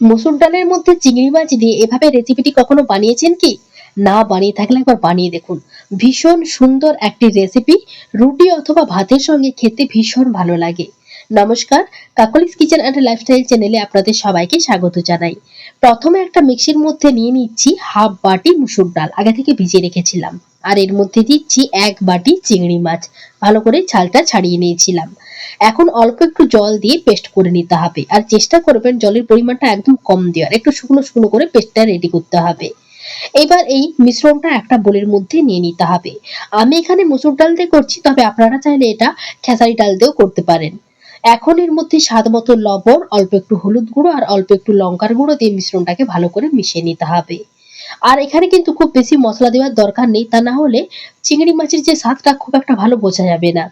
মসুর ডালের মধ্যে চিংড়ি মাছ দিয়ে এভাবে রেসিপিটি কখনো বানিয়েছেন কি? না বানিয়ে থাকলে একবার বানিয়ে দেখুন। ভীষণ সুন্দর একটি রেসিপি রুটি অথবা ভাতের সঙ্গে খেতে ভীষণ ভালো লাগে। নমস্কার, কাকলিস কিচেন অ্যান্ড লাইফস্টাইল চ্যানেলে আপনাদের সবাইকে স্বাগত জানাই। প্রথমে একটা মিক্সির মধ্যে নিয়ে নিচ্ছি হাফ বাটি মুসুর ডাল, আগে থেকে ভিজিয়ে রেখেছিলাম। আর এর মধ্যে দিচ্ছি এক বাটি চিংড়ি মাছ, ভালো করে ছালটা ছাড়িয়ে নিয়েছিলাম। এখন অল্প একটু জল দিয়ে পেস্ট করে নিতে হবে। আর চেষ্টা করবেন জলের পরিমাণটা একদম কম দেওয়ার, একটু শুকনো শুকনো করে পেস্টটা রেডি করতে হবে। এবার এই মিশ্রণটা একটা বোলের মধ্যে নিয়ে নিতে হবে। আমি এখানে মসুর ডাল দিয়ে করছি, তবে আপনারা চাইলে এটা খেসারি ডাল দিয়েও করতে পারেন। এখন এর মধ্যে স্বাদ মতো লবণ, অল্প একটু হলুদ গুঁড়ো আর অল্প একটু লঙ্কার গুঁড়ো দিয়ে মিশ্রণটাকে ভালো করে মিশিয়ে নিতে হবে। আর এখানে কিন্তু খুব বেশি মশলা দেওয়ার দরকার নেই, তা না হলে চিংড়ি মাছের যে স্বাদটা খুব একটা ভালো বোঝা যাবে না।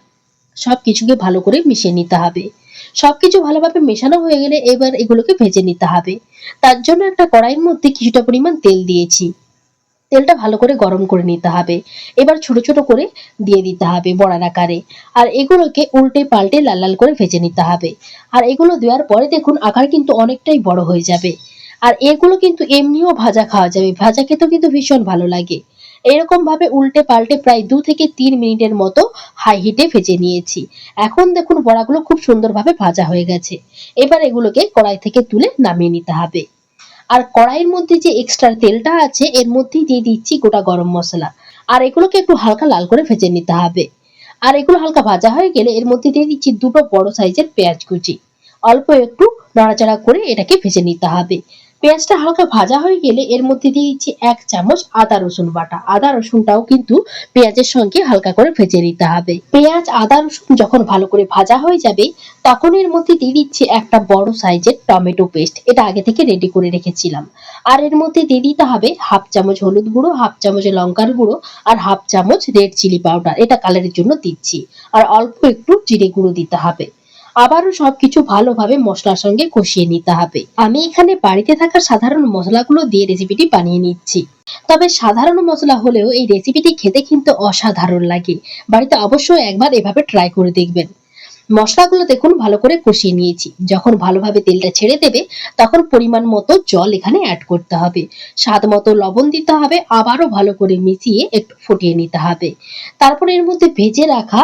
সব কিছুকে ভালো করে মিশিয়ে নিতে হবে। সবকিছু ভালোভাবে মেশানো হয়ে গেলে এবার এগুলোকে ভেজে নিতে হবে। তার জন্য একটা কড়াইয়ের মধ্যে কিছুটা পরিমাণ তেল দিয়েছি। তেলটা ভালো করে গরম করে নিতে হবে। এবার ছোট ছোট করে দিয়ে দিতে হবে বড়ার আকারে। আর এগুলোকে উল্টে পাল্টে লাল লাল করে ভেজে নিতে হবে। আর এগুলো দেওয়ার পরে দেখুন আকার কিন্তু অনেকটাই বড় হয়ে যাবে। আর এগুলো কিন্তু এমনিও ভাজা খাওয়া যাবে। ভাজা খেতেও কিন্তু ভীষণ ভালো লাগে। এরকম ভাবে উল্টে পাল্টে প্রায় দু থেকে তিন মিনিটের মতো হাই হিটে ভেজে নিয়েছি। এখন দেখুন বড়াগুলো খুব সুন্দরভাবে ভাজা হয়ে গেছে। এবার এগুলোকে কড়াই থেকে তুলে নামিয়ে নিতে হবে। আর কড়াইয়ের মধ্যে যে এক্সট্রা তেলটা আছে, এর মধ্যেই দিয়ে দিচ্ছি গোটা গরম মশলা। আর এগুলোকে একটু হালকা লাল করে ভেজে নিতে হবে। আর এগুলো হালকা ভাজা হয়ে গেলে এর মধ্যে দিয়ে দিচ্ছি দুটো বড় সাইজের পেঁয়াজ কুচি। অল্প একটু নাড়াচাড়া করে এটাকে ভেজে নিতে হবে। পেঁয়াজটা হালকা ভাজা হয়ে গেলে এর মধ্যে দিয়ে দিচ্ছি এক চামচ আদা রসুন বাটা। আদা রসুনটাও কিন্তু পেঁয়াজের সঙ্গে হালকা করে ভেজে নিতে হবে। পেঁয়াজ, আদা, রসুন যখন ভালো করে ভাজা হয়ে যাবে, তখন এর মধ্যে দিয়ে দিচ্ছি একটা বড় সাইজের টমেটো পেস্ট। এটা আগে থেকে রেডি করে রেখেছিলাম। আর এর মধ্যে দিয়ে দিতে হবে হাফ চামচ হলুদ গুঁড়ো, হাফ চামচ লঙ্কার গুঁড়ো আর হাফ চামচ রেড চিলি পাউডার এটা কালারের জন্য দিচ্ছি। আর অল্প একটু জিরে গুঁড়ো দিতে হবে। আবারও সবকিছু ভালোভাবে মশলার সঙ্গে কষিয়ে নিতে হবে। আমি এখানে বাড়িতে থাকা সাধারণ মশলাগুলো দিয়ে রেসিপিটি বানিয়ে নিচ্ছি। তবে সাধারণ মশলা হলেও এই রেসিপিটি খেতে কিন্তু অসাধারণ লাগে। বাড়িতে অবশ্যই একবার এভাবে ট্রাই করে দেখবেন। মশলাগুলো দেখুন ভালো করে কষিয়ে নিয়েছি। যখন ভালোভাবে তেলটা ছেড়ে দেবে, তখন পরিমাণ মতো জল এখানে অ্যাড করতে হবে। স্বাদ মতো লবণ দিতে হবে, আবারও ভালো করে মিশিয়ে একটু ফুটিয়ে নিতে হবে। তারপর এর মধ্যে ভেজে রাখা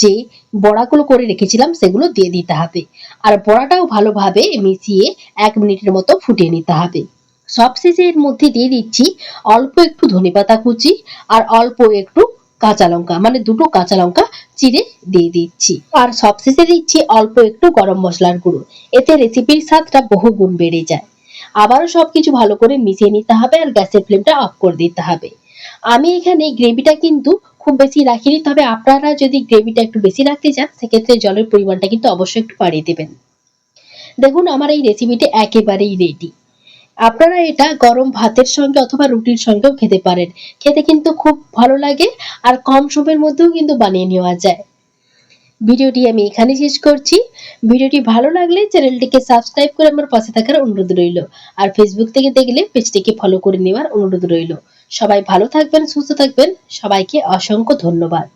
যে বড়াগুলো করে রেখেছিলাম, সেগুলো দিয়ে দিতে হবে। আর বড়াটাও ভালোভাবে মিশিয়ে এক মিনিটের মতো ফুটিয়ে নিতে হবে। সবশেষে এর মধ্যে দিয়ে দিচ্ছি অল্প একটু ধনেপাতা কুচি আর অল্প একটু কাঁচা লঙ্কা মানে দুটো কাঁচা লঙ্কা চিড়ে দিয়ে দিচ্ছি। আর সবশেষে দিচ্ছি অল্প একটু গরম মশলার গুঁড়ো। এতে রেসিপির স্বাদটা বহু গুণ বেড়ে যায়। আবারও সবকিছু ভালো করে মিশিয়ে নিতে হবে আর গ্যাসের ফ্লেমটা অফ করে দিতে হবে। আমি এখানে গ্রেভিটা কিন্তু খুব বেশি রাখিনি, তবে আপনারা যদি গ্রেভিটা একটু বেশি রাখতে চান, সেক্ষেত্রে জলের পরিমাণটা কিন্তু অবশ্যই একটু বাড়িয়ে দেবেন। দেখুন, আমার এই রেসিপিটি একেবারেই রেডি আপনারা এটা গরম ভাতের সঙ্গে অথবা রুটির সঙ্গেও খেতে পারেন। খেতে কিন্তু খুব ভালো লাগে আর কম সময়ের মধ্যেও কিন্তু বানিয়ে নেওয়া যায়। ভিডিওটি আমি এখানে শেষ করছি। ভিডিওটি ভালো লাগলে চ্যানেলটিকে সাবস্ক্রাইব করে আমার পাশে থাকার অনুরোধ রইল। আর ফেসবুক থেকে দেখলে পেজটিকে ফলো করে নেওয়ার অনুরোধ রইল। সবাই ভালো থাকবেন, সুস্থ থাকবেন। সবাইকে অসংখ্য ধন্যবাদ।